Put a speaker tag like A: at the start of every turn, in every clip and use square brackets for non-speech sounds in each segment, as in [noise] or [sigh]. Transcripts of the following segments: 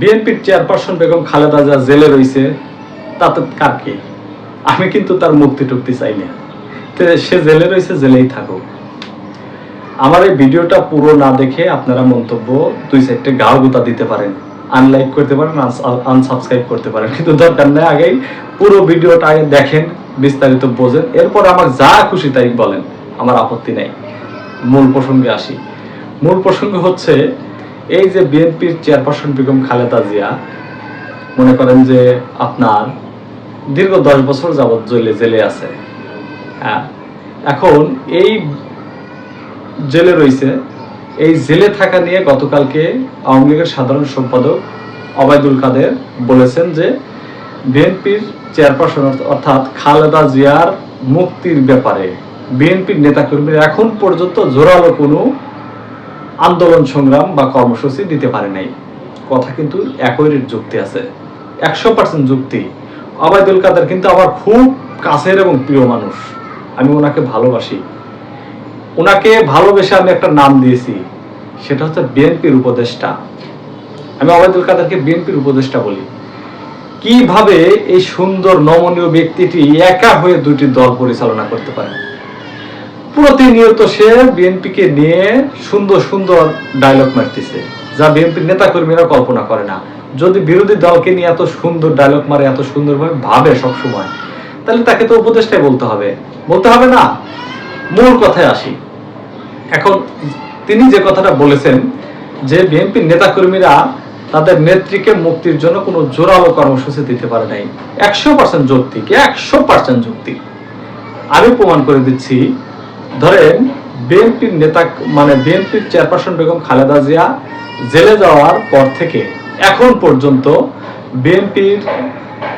A: বিএনপির চেয়ারপারসন বেগম খালেদা যা জেলে রয়েছে তাতে কার কি? আমি কিন্তু তার মুক্তি টুক্তি চাই না। সে জেলে রয়েছে জেলেই থাকুক। আমার এই ভিডিওটা পুরো না দেখে আপনারা মন্তব্য দুই সাইডে গাও গুতা দিতে পারেন। আনলাইক করতে পারেন আনসাবস্ক্রাইব করতে পারেন। কিন্তু দরকার নেই আগেই পুরো ভিডিওটা আগে দেখেন, বিস্তারিত বোঝেন। এরপর আমার যা খুশি তাই বলেন, আমার আপত্তি নেই। মূল প্রসঙ্গে আসি। মূল প্রসঙ্গ হচ্ছে এই যে বিএনপির চেয়ারপারসন বেগম খালেদা জিয়া, মনে করেন যে আপনার দীর্ঘ দশ বছর যাবৎ জেলে জেলে আছে। হ্যাঁ এখন এই জেলে রয়েছে। এই জেলে থাকা নিয়ে গতকালকে আওয়ামী লীগের সাধারণ সম্পাদক অবায়দুল কাদের বলেছেন যে বিএনপির চেয়ারপারসন অর্থাৎ খালেদা জিয়ার মুক্তির ব্যাপারে বিএনপির নেতাকর্মীরা এখন পর্যন্ত জোরালো কোনো আন্দোলন সংগ্রাম বা কর্মসূচি দিতে পারে নাই। কথা কিন্তু একই যুক্তি আছে। একশো পার্সেন্ট যুক্তি। অবায়দুল কাদের কিন্তু আমার খুব কাছের এবং প্রিয় মানুষ। আমি ওনাকে ভালোবাসি। ওনাকে ভালোবেসে আমি একটা নাম দিয়েছি। সেটা হচ্ছে বিএনপির উপদেষ্টা। আমি অবায়দুল কাদেরকে বিএনপির উপদেষ্টা বলি। কীভাবে এই সুন্দর নমনীয় ব্যক্তিটি একা হয়ে দুটি দল পরিচালনা করতে পারে? প্রতিনিয়ত সে বিএনপিকে নিয়ে সুন্দর সুন্দর ডায়লগ মারতেছে। যা বিএনপির নেতা কর্মীরা কল্পনা করে না। যদি বিরোধী দলকে নিয়ে এত সুন্দর ডায়লগ মারে, এত সুন্দরভাবে ভাবে সব সময় তাহলে তাকে তো উপদেষ্টাই বলতে হবে। বলতে হবে না। মূল কথায় আসি। এখন তিনি যে কথাটা বলেছেন যে বিএনপির নেতাকর্মীরা তাদের নেত্রীকে মুক্তির জন্য কোনো জোরালো কর্মসূচি দিতে পারে নাই। একশো পার্সেন্ট যৌক্তিক, একশো পার্সেন্ট যৌক্তিক। আমি প্রমাণ করে দিচ্ছি ধরেন, বিএনপির নেতা মানে বিএনপির চেয়ারপারসন বেগম খালেদা জিয়া জেলে যাওয়ার পর থেকে এখন পর্যন্ত বিএনপির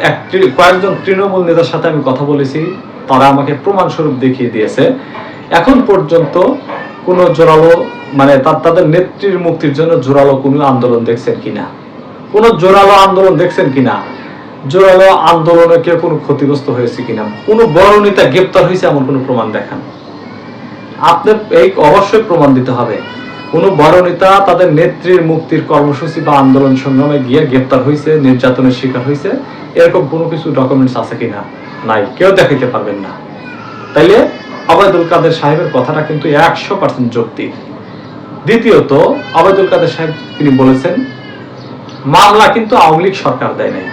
A: এক কয়েকজন তৃণমূল নেতার সাথে আমি কথা বলেছি, তারা আমাকে প্রমাণ স্বরূপ দেখিয়ে দিয়েছে। এখন পর্যন্ত কোনো জোরালো মানে তা- তাদের নেত্রীর মুক্তির জন্য জোরালো কোনো আন্দোলন দেখছেন কিনা? কোনো জোরালো আন্দোলন দেখছেন কিনা? জোরালো আন্দোলনে কেউ কোনো ক্ষতিগ্রস্ত হয়েছে কিনা? কোনো বড় নেতা গ্রেপ্তার হয়েছে এমন কোনো প্রমাণ দেখান? আপনার এই অবশ্যই প্রমাণ দিতে হবে। কোনো বড় নেতা তাদের নেত্রীর মুক্তির কর্মসূচি বা আন্দোলন সংগ্রামে গিয়ে গ্রেপ্তার হয়েছে, নির্যাতনের শিকার হয়েছে, এরকম কোনো কিছু ডকুমেন্টস আছে কিনা? নাই। কেউ দেখাইতে পারবেন না। তাইলে আবাদুল কাদের সাহেবের কথাটা কিন্তু একশো পার্সেন্ট যৌক্তিক। দ্বিতীয়ত আবাদুল কাদের সাহেব তিনি বলেছেন, মামলা কিন্তু আওয়ামী লীগ সরকার দেয় নাই।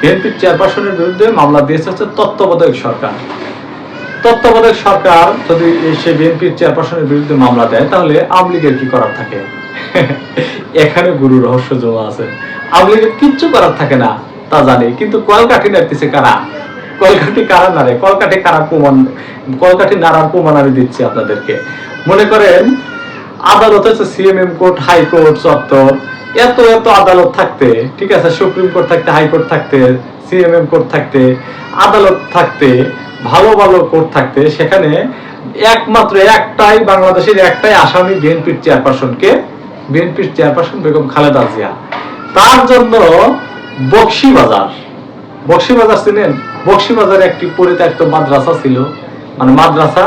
A: বিএনপির চেয়ারপারসনের বিরুদ্ধে মামলা দিয়েছে হচ্ছে তত্ত্বাবধায়ক সরকার। তত্ত্বাবধায়ক সরকার যদি সে বিএনপির চেয়ারপারসনের বিরুদ্ধে মামলা দেয়, তাহলে আওয়ামী লীগের কি করার থাকে? [laughs] এখানে গুরু রহস্য জমা আছে। আওয়ামী লীগের কিচ্ছু করার থাকে না, তা জানি, কিন্তু কলকাঠি নাড়তেছে কারা? কলকাঠি কারা নাড়ে? কলকাঠি কারা প্রমাণ, কলকাঠি নাড়ার প্রমাণ আমি দিচ্ছি আপনাদেরকে। মনে করেন, আদালত হচ্ছে সিএমএম কোর্ট হাইকোর্ট চত্বর। এত এত আদালত থাকতে, ঠিক আছে, সুপ্রিম কোর্ট থাকতে হাইকোর্ট থাকতে, সিএমএম কোর্ট থাকতে, আদালত থাকতে ভালো ভালো কোর্ট থাকতে, সেখানে একমাত্র একটাই বাংলাদেশের একটাই আসামি বিএনপির চেয়ারপারসনকে বিএনপির চেয়ারপারসন বেগম খালেদা জিয়া। তার জন্য বক্সি বাজার বক্সি বাজার ছিলেন বক্সি বাজারে একটি পরিত্যক্ত মাদ্রাসা ছিল। মানে মাদ্রাসা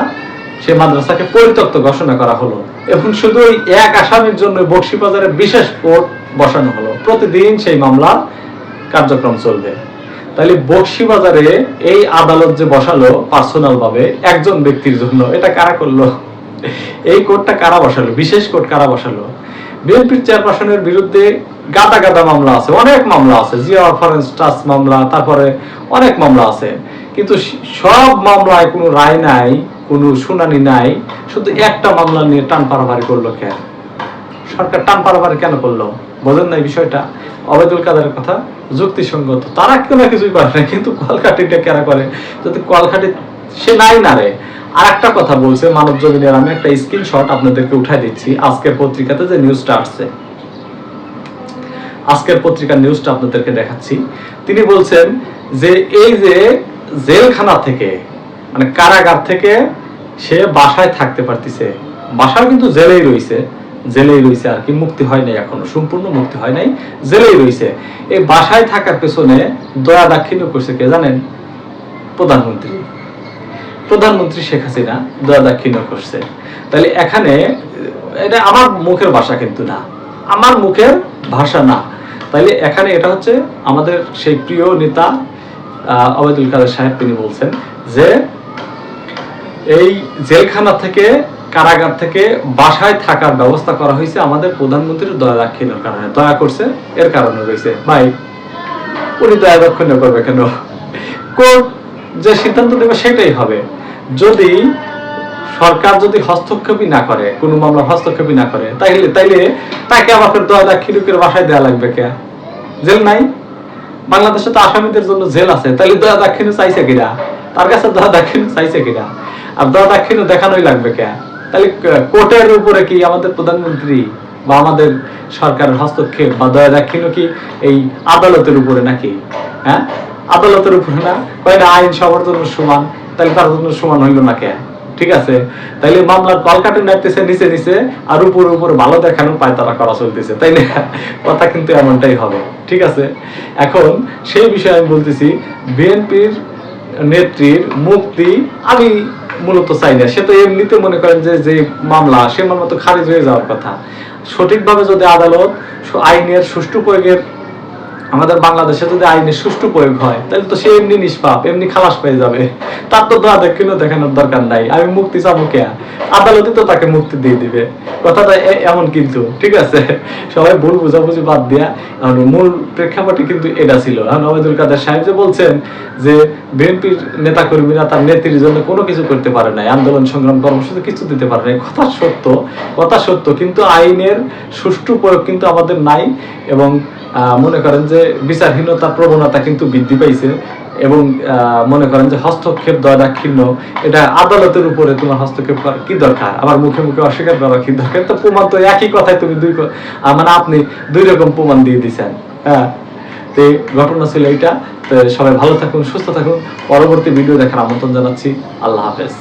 A: সে মাদ্রাসাকে পরিত্যক্ত ঘোষণা করা হলো। এবং শুধু ওই এক আসামির জন্য বক্সি বাজারে বিশেষ কোর্ট বসানো হলো। প্রতিদিন সেই মামলার কার্যক্রম চলবে। তাহলে বক্সি বাজারে এই আদালত যে বসালো পার্সোনাল ভাবে একজন ব্যক্তির জন্য, এটা কারা করল? এই কোর্টটা কারা বসালো? বিশেষ কোর্ট কারা বসালো? বিএনপির চেয়ারপারসনের বিরুদ্ধে গাদা গাদা মামলা আছে, অনেক মামলা আছে, জিয়া ফরেন্স ট্রাস্ট মামলা, তারপরে অনেক মামলা আছে। কিন্তু সব মামলায় কোনো রায় নাই, কোনো শুনানি নাই, শুধু একটা মামলা নিয়ে টান পারাপারি করল কেন সরকার টান পারাপারি কেন করল? বোঝেন না এই বিষয়টা। অবেদুল কাদের কথা, যুক্তিসঙ্গত। তারা কেউ না কিছুই করে না কিন্তু কলকাঠিটা কেরা করে? যদি কলকাঠি, সে নাই না রে। আর একটা কথা বলছে মানব জমিনের, আমি একটা স্ক্রিনশট আপনাদেরকে উঠাই দিচ্ছি, আজকের পত্রিকাতে যে নিউজটা আসছে। আজকের পত্রিকার নিউজটা আপনাদেরকে দেখাচ্ছি। তিনি বলছেন যে এই যে জেলখানা থেকে মানে কারাগার থেকে সে বাসায় থাকতে পারতেছে। বাসায় কিন্তু জেলেই রয়েছে। জেলেই রয়েছে আর কি মুক্তি হয় নাই এখনও সম্পূর্ণ মুক্তি হয় নাই জেলেই রয়েছে এই বাসায় থাকার পেছনে দয়া দাক্ষিণ্য করছে কে জানেন? প্রধানমন্ত্রী। প্রধানমন্ত্রী শেখ হাসিনা দয়া দাক্ষিণ্য করছে। তাহলে এখানে এটা আমার মুখের ভাষা কিন্তু না। আমার মুখের ভাষা না। তাইলে এখানে এটা হচ্ছে আমাদের সেই প্রিয় নেতা আহ, অবেদুল কাদের সাহেব তিনি বলছেন যে এই জেলখানা থেকে কারাগার থেকে বাসায় থাকার ব্যবস্থা করা হয়েছে। আমাদের প্রধানমন্ত্রীর দয়া দাক্ষিণ্যের কারণে। দয়া করছে, এর কারণে রয়েছে। ভাই, উনি দয়া দাক্ষিণ্য করবে কেন? কোর্ট যে সিদ্ধান্ত দেবে সেটাই হবে। যদি সরকার যদি হস্তক্ষেপই না করে, কোনো মামলা হস্তক্ষেপই না করে, তাইলে তাইলে তাকে ফের দয়া দাক্ষিণ্য করে বাসায় দেওয়া লাগবে কে? জেল নাই? বাংলাদেশে তো আসামিদের জন্য জেল আছে। তাহলে দয়া দাক্ষিণ্য চাইছে কিনা? তার কাছে দয়া দাক্ষিণ্য চাইছে কিনা? আর দয়া দাক্ষিণ্য দেখানোই লাগবে কে? তাহলে ক- কোর্টের উপরে কি আমাদের প্রধানমন্ত্রী বা আমাদের সরকারের হস্তক্ষেপ বা দয়া দাক্ষিণ্য কি এই আদালতের উপরে নাকি? হ্যাঁ? আদালতের উপরে না? কয় না আইন সবার জন্য সমান? তাহলে তার জন্য সমান হইল না কে ঠিক আছে? তাইলে মামলার কলকাটে নাইতেছে নিচে নিচে আর উপর উপর ভালো দেখানো পায় তারা করা চলতেছে, তাই না? কথা কিন্তু এমনটাই হবে, ঠিক আছে? এখন সেই বিষয়ে আমি বলতেছি, বিএনপির নেত্রীর মুক্তি আমি মূলত চাই না। সে তো এমনিতে মনে করেন যে যে মামলা, সে মামলা তো খারিজ হয়ে যাওয়ার কথা। সঠিকভাবে যদি আদালত আইনের সুষ্ঠু প্রয়োগের আমাদের বাংলাদেশে যদি আইনের সুষ্ঠু প্রয়োগ হয়, তাহলে তো সে এমনি নিষ্পাপ, এমনি খালাস পেয়ে যাবে। তার তো দোয়া দেখিল দেখানোর দরকার নাই। আমি মুক্তি চাবো কে? আদালতে তো তাকে মুক্তি দিয়ে দিবে। কথাটা এমন কিন্তু, ঠিক আছে? সবাই ভুল বুঝাবুঝি বাদ দিয়া মূল প্রেক্ষাপটে কিন্তু এটা ছিল। এখন ওবায়দুল কাদের সাহেব যে বলছেন যে বিএনপির নেতা কর্মীরা তার নেত্রীর জন্য কোনো কিছু করতে পারে নাই, আন্দোলন সংগ্রাম কর্মসূচি কিছু দিতে পারে নাই। কথা সত্য কথা সত্য, কিন্তু আইনের সুষ্ঠু প্রয়োগ কিন্তু আমাদের নাই এবং মনে করেন যে বিচারহীনতার প্রবণতা কিন্তু বৃদ্ধি পাইছে এবং মনে করেন যে হস্তক্ষেপ দয়া দাক্ষিণ্য এটা আদালতের উপরে তোমার হস্তক্ষেপ করার কি দরকার? আবার মুখে মুখে অস্বীকার করার কি দরকার? তো প্রমাণ তো একই কথায় তুমি দুই মানে আপনি দুই রকম প্রমাণ দিয়ে দিছেন হ্যাঁ? তো ঘটনা ছিল এইটা। তো সবাই ভালো থাকুন, সুস্থ থাকুন। পরবর্তী ভিডিও দেখার আমন্ত্রণ জানাচ্ছি। আল্লাহ হাফেজ।